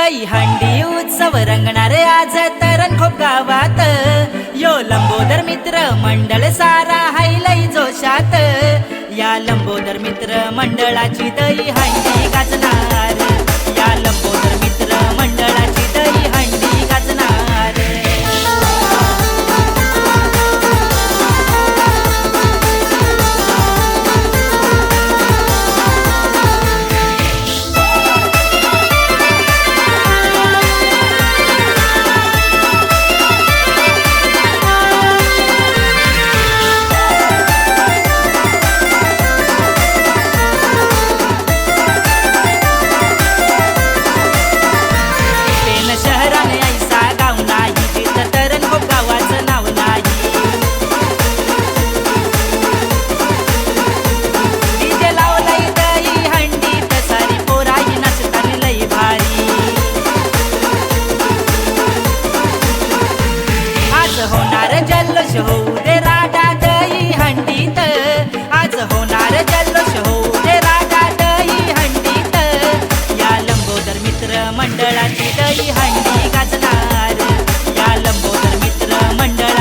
दही हंडी उत्सव रंगणार आज तरण खोप गावात. यो लंबोदर मित्र मंडळ सारा हाय लई जोशात. या लंबोदर मित्र मंडळाची दही हंडी गाजणार. होणार जल्लोष होऊ रे राधा दही हंडीत. आज होणार जल्लोष होऊ रे राधा दही हंडीत. या लंबोदर मित्र मंडळाची दही हंडी गाजणार. या लंबोदर मित्र मंडळा